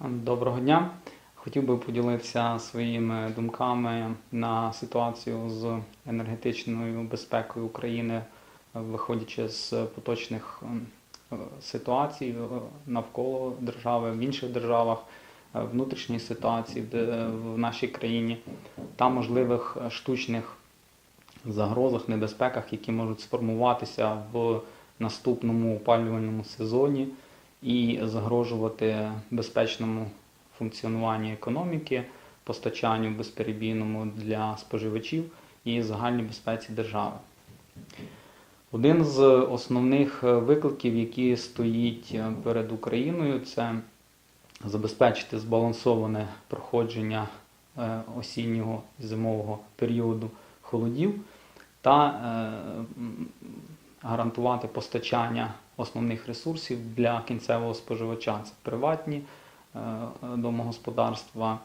Доброго дня. Хотів би поділитися своїми думками на ситуацію з енергетичною безпекою України, виходячи з поточних е, ситуацій е, навколо держави, в інших державах, е, внутрішньої ситуації де- в нашій країні та можливих е, штучних загрозах, небезпеках, які можуть сформуватися в наступному опалювальному сезоні і загрожувати безпечному функціонуванню економіки, постачанню безперебійному для споживачів і загальній безпеці держави. Один з основних е, викликів, які стоїть е, перед Україною, це забезпечити збалансоване проходження е, осіннього і зимового періоду холодів та гарантувати постачання основних ресурсів для кінцевого споживача. Це приватні е, домогосподарства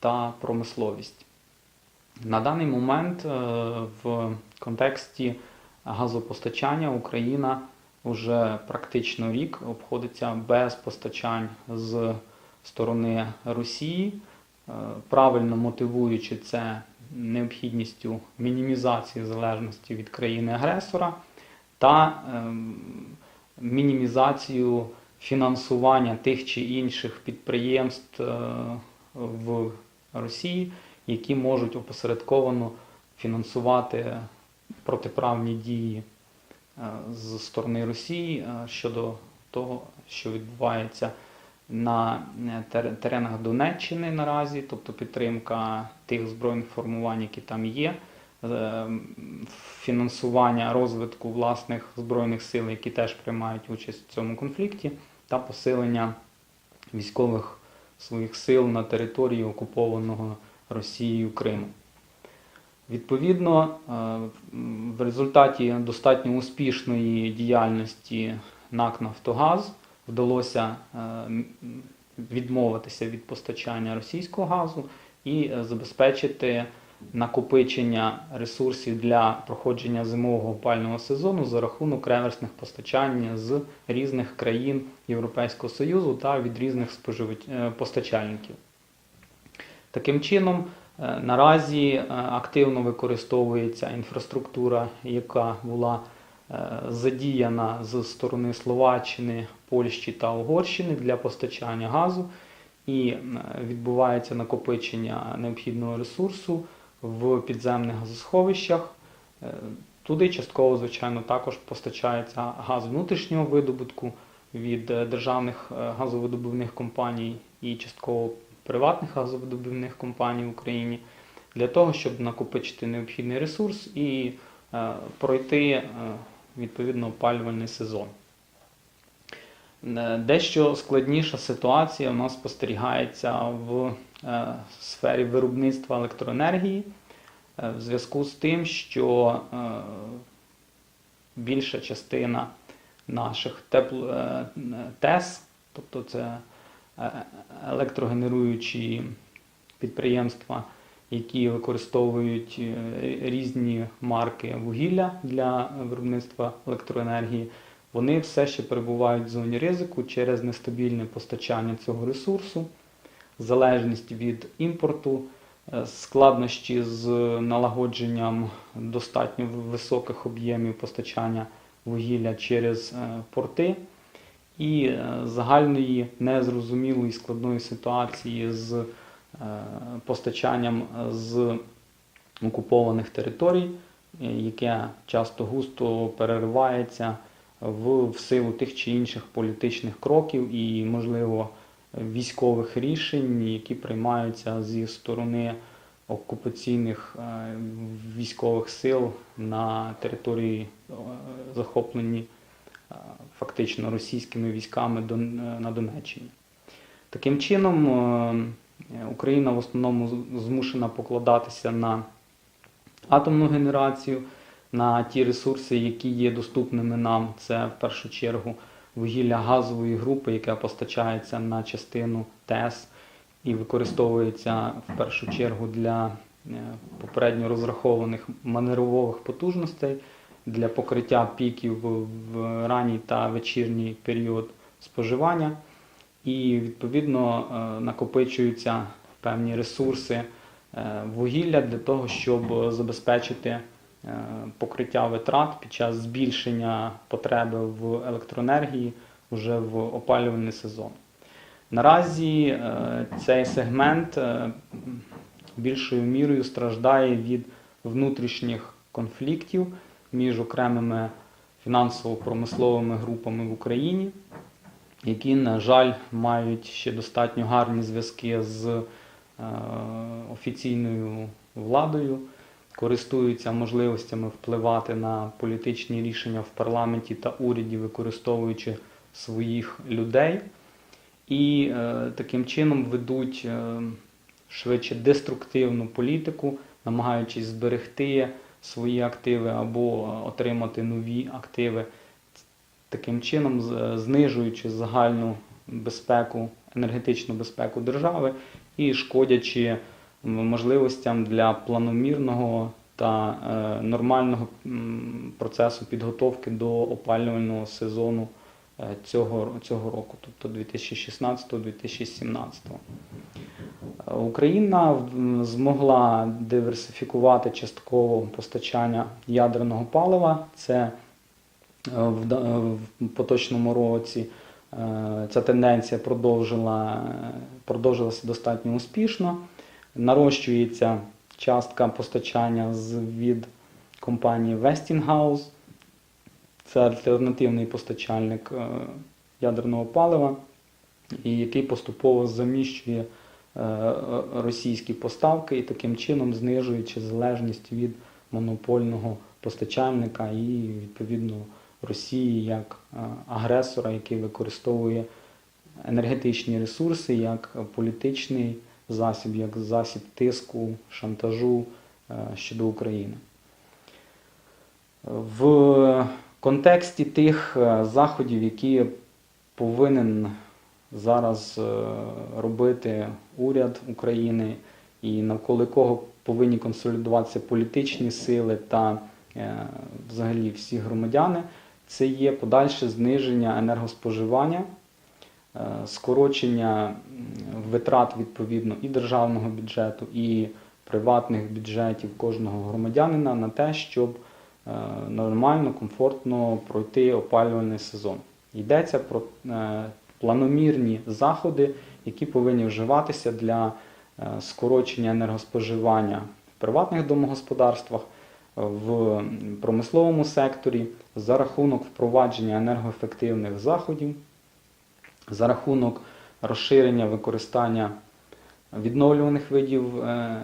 та промисловість. На даний момент е, в контексті газопостачання Україна вже практично рік обходиться без постачань з сторони Росії, е, правильно мотивуючи це необхідністю мінімізації залежності від країни-агресора та ем, мінімізацію фінансування тих чи інших підприємств е, в Росії, які можуть опосередковано фінансувати протиправні дії е, з сторони Росії е, щодо того, що відбувається на теренах Донеччини наразі, тобто підтримка тих збройних формувань, які там є, фінансування розвитку власних збройних сил, які теж приймають участь в цьому конфлікті, та посилення військових своїх сил на території окупованого Росією Криму. Відповідно, е, в результаті достатньо успішної діяльності НАК Нафтогаз вдалося е, відмовитися від постачання російського газу і е, забезпечити накопичення ресурсів для проходження зимового опального сезону за рахунок реверсних постачань з різних країн Європейського Союзу та від різних споживач- е, постачальників. Таким чином, е, наразі е, активно використовується інфраструктура, яка була задіяна з сторони Словаччини, Польщі та Угорщини для постачання газу, і відбувається накопичення необхідного ресурсу в підземних газосховищах. Е, Туди частково, звичайно, також постачається газ внутрішнього видобутку від е, державних е, газовидобувних компаній і частково приватних газовидобувних компаній в Україні для того, щоб накопичити необхідний ресурс і пройти відповідно опалювальний сезон. Дещо складніша ситуація у нас спостерігається в е, сфері виробництва електроенергії е, в зв'язку з тим, що е, більша частина наших тепло, е, ТЕС, тобто це електрогенеруючі підприємства, які використовують різні марки вугілля для виробництва електроенергії, вони все ще перебувають в зоні ризику через нестабільне постачання цього ресурсу, залежність від імпорту, е, складнощі з налагодженням достатньо високих об'ємів постачання вугілля через е, порти. І е, загальної незрозумілої складної ситуації з постачанням з окупованих територій, яке часто густо переривається в силу тих чи інших політичних кроків і, можливо, військових рішень, які приймаються зі сторони окупаційних е, військових сил на території е, захоплені е, фактично російськими військами на Донеччині. Таким чином, Україна в основному змушена покладатися на атомну генерацію, на ті ресурси, які є доступними нам. Це в першу чергу вугілля газової групи, яке постачається на частину ТЕС і використовується в першу чергу для е, попередньо розрахованих маневрових потужностей для покриття піків в- ранній та вечірній період споживання. і відповідно е, накопичуються певні ресурси е, вугілля для того, щоб забезпечити покриття витрат під час збільшення потреби в електроенергії вже в опалювальний сезон. Наразі е, цей сегмент е, більшою мірою страждає від внутрішніх конфліктів між окремими фінансово-промисловими групами в Україні, які, на жаль, мають ще достатньо гарні зв'язки з е, офіційною владою, користуються можливостями впливати на політичні рішення в парламенті та уряді, використовуючи своїх людей, і е, таким чином ведуть е, швидше деструктивну політику, намагаючись зберегти свої активи або отримати нові активи, таким чином знижуючи загальну безпеку, енергетичну безпеку держави і шкодячи можливостям для планомірного та е, нормального процесу підготовки до опалювального сезону е, цього, цього року, тобто 2016-2017. Е, Україна змогла диверсифікувати частково постачання ядерного палива. Це е, в поточному році ця тенденція продовжила, продовжилася достатньо успішно. Нарощується частка постачання від компанії Westinghouse. Це альтернативний постачальник е, ядерного палива, і який поступово заміщує е, російські поставки і таким чином знижуючи залежність від монопольного постачальника і відповідно Росії як е, агресора, який використовує енергетичні ресурси як політичний засіб, як засіб тиску, шантажу е, щодо України. В контексті тих е, заходів, які повинен зараз е, робити уряд України і навколо якого повинні консолідуватися політичні сили та взагалі всі громадяни, це є подальше зниження енергоспоживання, скорочення витрат відповідно і державного бюджету, і приватних бюджетів кожного громадянина на те, щоб е, нормально, комфортно пройти опалювальний сезон. Йдеться про е, планомірні заходи, які повинні вживатися для е, скорочення енергоспоживання в приватних домогосподарствах, в промисловому секторі за рахунок впровадження енергоефективних заходів, за рахунок розширення використання відновлюваних видів е,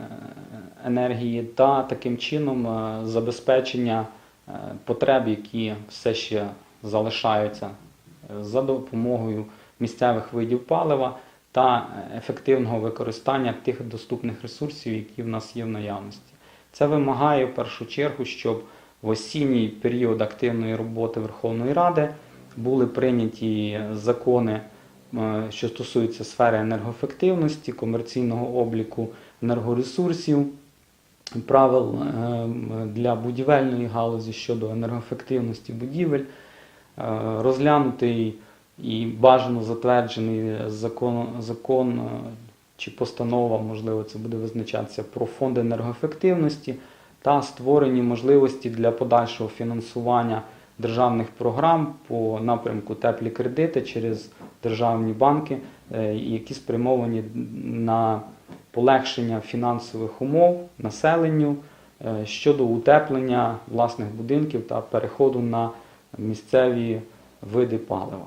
енергії та таким чином е, забезпечення е, потреб, які все ще залишаються за допомогою місцевих видів палива та ефективного використання тих доступних ресурсів, які в нас є в наявності. Це вимагає в першу чергу, щоб в осінній період активної роботи Верховної Ради були прийняті закони, що стосуються сфери енергоефективності, комерційного обліку енергоресурсів, правил е, для будівельної галузі щодо енергоефективності будівель, е, розглянутий і бажано затверджений закон, закон е, чи постанова, можливо, це буде визначатися про фонд енергоефективності та створені можливості для подальшого фінансування державних програм по напрямку теплі кредити через державні банки, е, які спрямовані на полегшення фінансових умов населенню е, щодо утеплення власних будинків та переходу на місцеві види палива.